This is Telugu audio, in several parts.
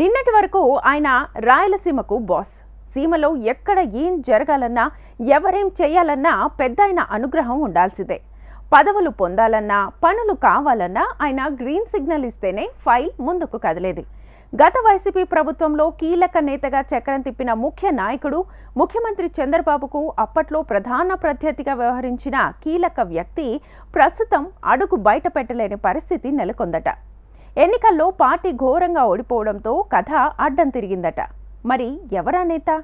నిన్నటి వరకు ఆయన రాయలసీమకు బాస్. సీమలో ఎక్కడ ఏం జరగాలన్నా ఎవరేం చేయాలన్నా పెద్ద ఆయన అనుగ్రహం ఉండాల్సిందే. పదవులు పొందాలన్నా పనులు కావాలన్నా ఆయన గ్రీన్ సిగ్నల్ ఇస్తేనే ఫైల్ ముందుకు కదిలేది. గత వైసీపీ ప్రభుత్వంలో కీలక నేతగా చక్రం తిప్పిన ముఖ్య నాయకుడు ముఖ్యమంత్రి చంద్రబాబుకు అప్పట్లో ప్రధాన ప్రత్యర్థిగా వ్యవహరించిన కీలక వ్యక్తి ప్రస్తుతం అడుగు బయట పెట్టలేని పరిస్థితి నెలకొందట. ఎన్నికల్లో పార్టీ ఘోరంగా ఓడిపోవడంతో కథ అడ్డం తిరిగిందట. మరి ఎవరా నేత?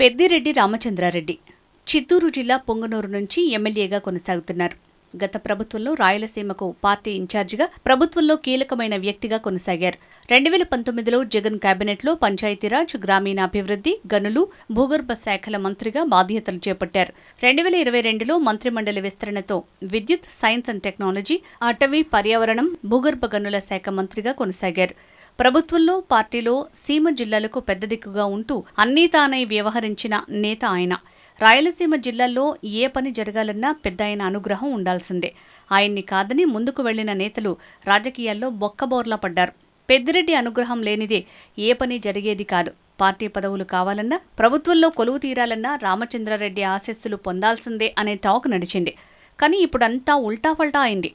పెద్దిరెడ్డి రామచంద్రారెడ్డి. చిత్తూరు జిల్లా పొంగనూరు నుంచి ఎమ్మెల్యేగా కొనసాగుతున్నారు. గత ప్రభుత్వంలో రాయలసీమకు పార్టీ ఇన్ఛార్జిగా ప్రభుత్వంలో కీలకమైన వ్యక్తిగా కొనసాగారు. రెండు వేల పంతొమ్మిదిలో జగన్ కేబినెట్లో పంచాయతీరాజ్ గ్రామీణాభివృద్ధి గనులు భూగర్భ శాఖల మంత్రిగా బాధ్యతలు చేపట్టారు. రెండు వేల ఇరవై రెండులో మంత్రిమండలి విస్తరణతో విద్యుత్ సైన్స్ అండ్ టెక్నాలజీ అటవీ పర్యావరణం భూగర్భ గనుల శాఖ మంత్రిగా కొనసాగారు. ప్రభుత్వంలో పార్టీలో సీమ జిల్లాలకు పెద్ద దిక్కుగా ఉంటూ అన్నీ తానై వ్యవహరించిన నేత ఆయన. రాయలసీమ జిల్లాల్లో ఏ పని జరగాలన్నా పెద్ద ఆయన అనుగ్రహం ఉండాల్సిందే. ఆయన్ని కాదని ముందుకు వెళ్ళిన నేతలు రాజకీయాల్లో బొక్కబోర్లా పడ్డారు. పెద్దిరెడ్డి అనుగ్రహం లేనిదే ఏ పని జరిగేది కాదు. పార్టీ పదవులు కావాలన్నా ప్రభుత్వంలో కొలువు తీరాలన్నా రామచంద్రారెడ్డి ఆశస్సులు పొందాల్సిందే అనే టాక్ నడిచింది. కానీ ఇప్పుడంతా ఉల్టాపల్టా అయింది.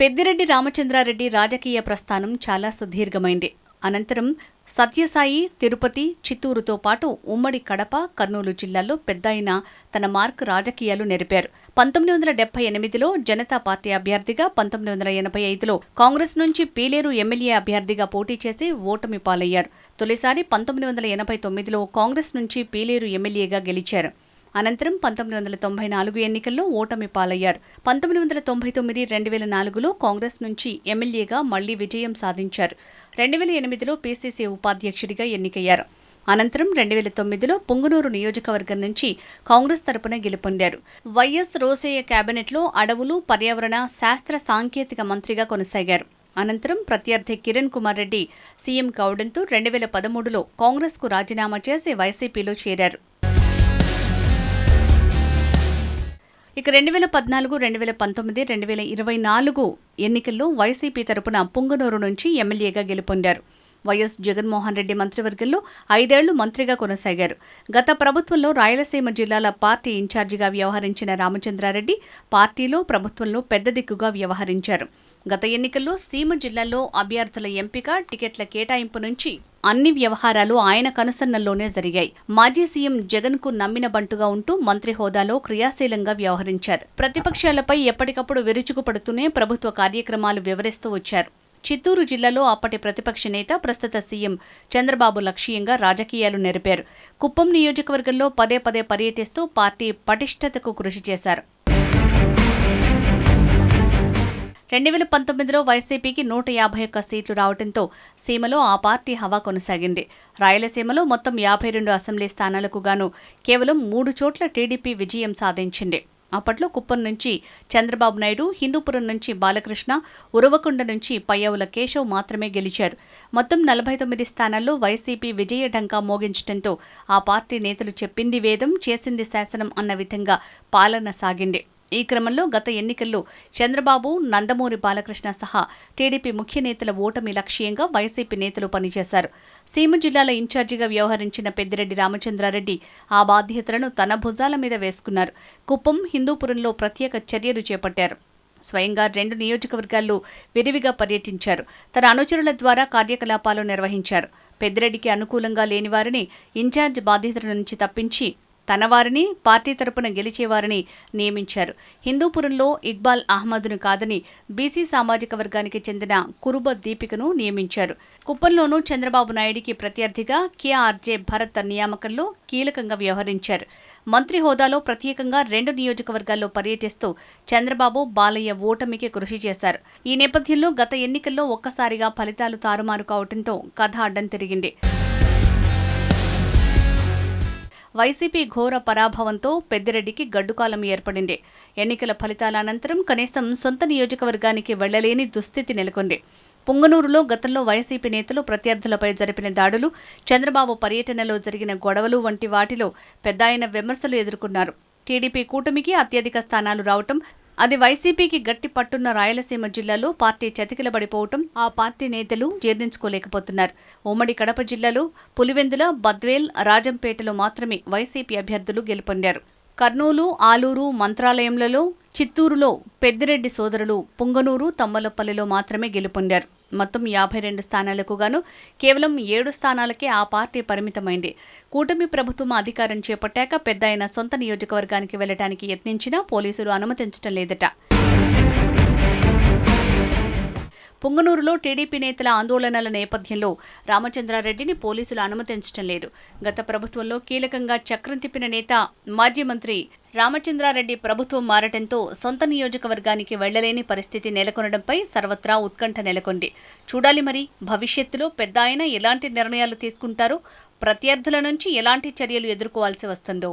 పెద్దిరెడ్డి రామచంద్రారెడ్డి రాజకీయ ప్రస్థానం చాలా సుదీర్ఘమైంది. అనంతరం సత్యసాయి తిరుపతి చిత్తూరుతో పాటు ఉమ్మడి కడప కర్నూలు జిల్లాల్లో పెద్దాయన తన మార్క్ రాజకీయాలు నెరిపారు. పంతొమ్మిది వందల డెబ్బై ఎనిమిదిలో జనతా పార్టీ అభ్యర్థిగా పంతొమ్మిది వందల ఎనభై ఐదులో కాంగ్రెస్ నుంచి పీలేరు ఎమ్మెల్యే అభ్యర్థిగా పోటీ చేసి ఓటమి పాలయ్యారు. తొలిసారి పంతొమ్మిది వందల ఎనభై తొమ్మిదిలో కాంగ్రెస్ నుంచి పీలేరు ఎమ్మెల్యేగా గెలిచారు. అనంతరం పంతొమ్మిది వందల తొంభై నాలుగు ఎన్నికల్లో ఓటమి పాలయ్యారు. పంతొమ్మిది వందల తొంభై తొమ్మిది రెండు వేల నాలుగులో కాంగ్రెస్ నుంచి ఎమ్మెల్యేగా మళ్ళీ విజయం సాధించారు. రెండు వేల ఎనిమిదిలో పీసీసీ ఉపాధ్యక్షుడిగా ఎన్నికయ్యారు. అనంతరం రెండు వేల తొమ్మిదిలో పొంగునూరు నియోజకవర్గం నుంచి కాంగ్రెస్ తరపున గెలుపొందారు. వైఎస్ రోసయ్య కేబినెట్లో అడవులు పర్యావరణ శాస్త్ర సాంకేతిక మంత్రిగా కొనసాగారు. అనంతరం ప్రత్యర్థి కిరణ్ కుమార్ రెడ్డి సీఎం కావడంతో రెండు వేల పదమూడులో కాంగ్రెస్కు రాజీనామా చేసి వైసీపీలో చేరారు. ఇక రెండు వేల పద్నాలుగు రెండు వేల పంతొమ్మిది రెండు వేల ఇరవై నాలుగు ఎన్నికల్లో వైసీపీ తరపున పుంగనూరు నుంచి ఎమ్మెల్యేగా గెలుపొందారు. వైఎస్ జగన్మోహన్ రెడ్డి మంత్రివర్గంలో ఐదేళ్ళు మంత్రిగా కొనసాగారు. గత ప్రభుత్వంలో రాయలసీమ జిల్లాల పార్టీ ఇన్ఛార్జిగా వ్యవహరించిన రామచంద్రారెడ్డి పార్టీలో ప్రభుత్వంలో పెద్ద దిక్కుగా వ్యవహరించారు. గత ఎన్నికల్లో సీమ జిల్లాల్లో అభ్యర్థుల ఎంపిక టికెట్ల కేటాయింపు నుంచి అన్ని వ్యవహారాలు ఆయన కనుసన్నల్లోనే జరిగాయి. మాజీ సీఎం జగన్కు నమ్మిన బంటుగా ఉంటూ మంత్రి హోదాలో క్రియాశీలంగా వ్యవహరించారు. ప్రతిపక్షాలపై ఎప్పటికప్పుడు విరుచుకుపడుతూనే ప్రభుత్వ కార్యక్రమాలు వివరిస్తూ వచ్చారు. చిత్తూరు జిల్లాలో అప్పటి ప్రతిపక్ష నేత ప్రస్తుత సీఎం చంద్రబాబు లక్ష్యంగా రాజకీయాలు నెరిపారు. కుప్పం నియోజకవర్గంలో పదే పదే పర్యటిస్తూ పార్టీ పటిష్టతకు కృషి చేశారు. రెండు వేల పంతొమ్మిదిలో వైసీపీకి నూట యాభై ఒక్క సీట్లు రావడంతో సీమలో ఆ పార్టీ హవా కొనసాగింది. రాయలసీమలో మొత్తం యాభై రెండు అసెంబ్లీ స్థానాలకు గాను కేవలం మూడు చోట్ల టీడీపీ విజయం సాధించింది. అప్పట్లో కుప్పం నుంచి చంద్రబాబు నాయుడు హిందూపురం నుంచి బాలకృష్ణ ఉరవకొండ నుంచి పయ్యవుల కేశవ్ మాత్రమే గెలిచారు. మొత్తం నలభై తొమ్మిది స్థానాల్లో వైసీపీ విజయ ఢంకా మోగించడంతో ఆ పార్టీ నేతలు చెప్పింది వేదం చేసింది శాసనం అన్న విధంగా పాలన సాగింది. ఈ క్రమంలో గత ఎన్నికల్లో చంద్రబాబు నందమూరి బాలకృష్ణ సహా టీడీపీ ముఖ్య నేతల ఓటమి లక్ష్యంగా వైసీపీ నేతలు పనిచేశారు. సీమ జిల్లాల ఇన్ఛార్జిగా వ్యవహరించిన పెద్దిరెడ్డి రామచంద్రారెడ్డి ఆ బాధ్యతలను తన భుజాల మీద వేసుకున్నారు. కుప్పం హిందూపురంలో ప్రత్యేక చర్యలు చేపట్టారు. స్వయంగా రెండు నియోజకవర్గాల్లో విరివిగా పర్యటించారు. తన అనుచరుల ద్వారా కార్యకలాపాలు నిర్వహించారు. పెద్దిరెడ్డికి అనుకూలంగా లేని వారిని ఇన్ఛార్జ్ బాధ్యతల నుంచి తప్పించి తన వారిని పార్టీ తరపున గెలిచేవారిని నియమించారు. హిందూపురంలో ఇక్బాల్ అహ్మద్ను కాదని బీసీ సామాజిక వర్గానికి చెందిన కురుబ దీపికను నియమించారు. కుప్పంలోనూ చంద్రబాబు నాయుడికి ప్రత్యర్థిగా కేఆర్జే భరత్ నియామకంలో కీలకంగా వ్యవహరించారు. మంత్రి హోదాలో ప్రత్యేకంగా రెండు నియోజకవర్గాల్లో పర్యటిస్తూ చంద్రబాబు బాలయ్య ఓటమికి కృషి చేశారు. ఈ నేపథ్యంలో గత ఎన్నికల్లో ఒక్కసారిగా ఫలితాలు తారుమారు కావడంతో కథ అడ్డం తిరిగింది. వైసీపీ ఘోర పరాభవంతో పెద్దిరెడ్డికి గడ్డుకాలం ఏర్పడింది. ఎన్నికల ఫలితాల అనంతరం కనీసం సొంత నియోజకవర్గానికి వెళ్ళలేని దుస్థితి నెలకొంది. పుంగనూరులో గతంలో వైసీపీ నేతలు ప్రత్యర్థులపై జరిపిన దాడులు చంద్రబాబు పర్యటనలో జరిగిన గొడవలు వంటి వాటిలో పెద్దాయన విమర్శలు ఎదుర్కొన్నారు. టీడీపీ కూటమికి అత్యధిక స్థానాలు రావటం అది వైసీపీకి గట్టి పట్టున్న రాయలసీమ జిల్లాలో పార్టీ చతికిలబడిపోవటం ఆ పార్టీ నేతలు జీర్ణించుకోలేకపోతున్నారు. ఉమ్మడి కడప జిల్లాలో పులివెందుల బద్వేల్ రాజంపేటలో మాత్రమే వైసీపీ అభ్యర్థులు గెలుపొందారు. కర్నూలు ఆలూరు మంత్రాలయంలలో చిత్తూరులో పెద్దిరెడ్డి సోదరులు పుంగనూరు తమ్మలపల్లిలో మాత్రమే గెలుపొందారు. మొత్తం యాభై రెండు స్థానాలకు గాను కేవలం ఏడు స్థానాలకే ఆ పార్టీ పరిమితమైంది. కూటమి ప్రభుత్వం అధికారం చేపట్టాక పెద్ద సొంత నియోజకవర్గానికి వెళ్ళడానికి యత్నించినా పోలీసులు అనుమతించడం లేదట. పుంగనూరులో టీడీపీ నేతల ఆందోళనల నేపథ్యంలో రామచంద్రారెడ్డిని పోలీసులు అనుమతించడం లేదు. గత ప్రభుత్వంలో కీలకంగా చక్రం తిప్పిన నేత మాజీ మంత్రి రామచంద్రారెడ్డి ప్రభుత్వం మారటంతో సొంత నియోజకవర్గానికి వెళ్ళలేని పరిస్థితి నెలకొనడంపై సర్వత్రా ఉత్కంఠ నెలకొంది. చూడాలి మరి భవిష్యత్తులో పెద్ద ఆయన ఎలాంటి నిర్ణయాలు తీసుకుంటారో ప్రత్యర్థుల నుంచి ఎలాంటి చర్యలు ఎదుర్కోవాల్సి వస్తుందో.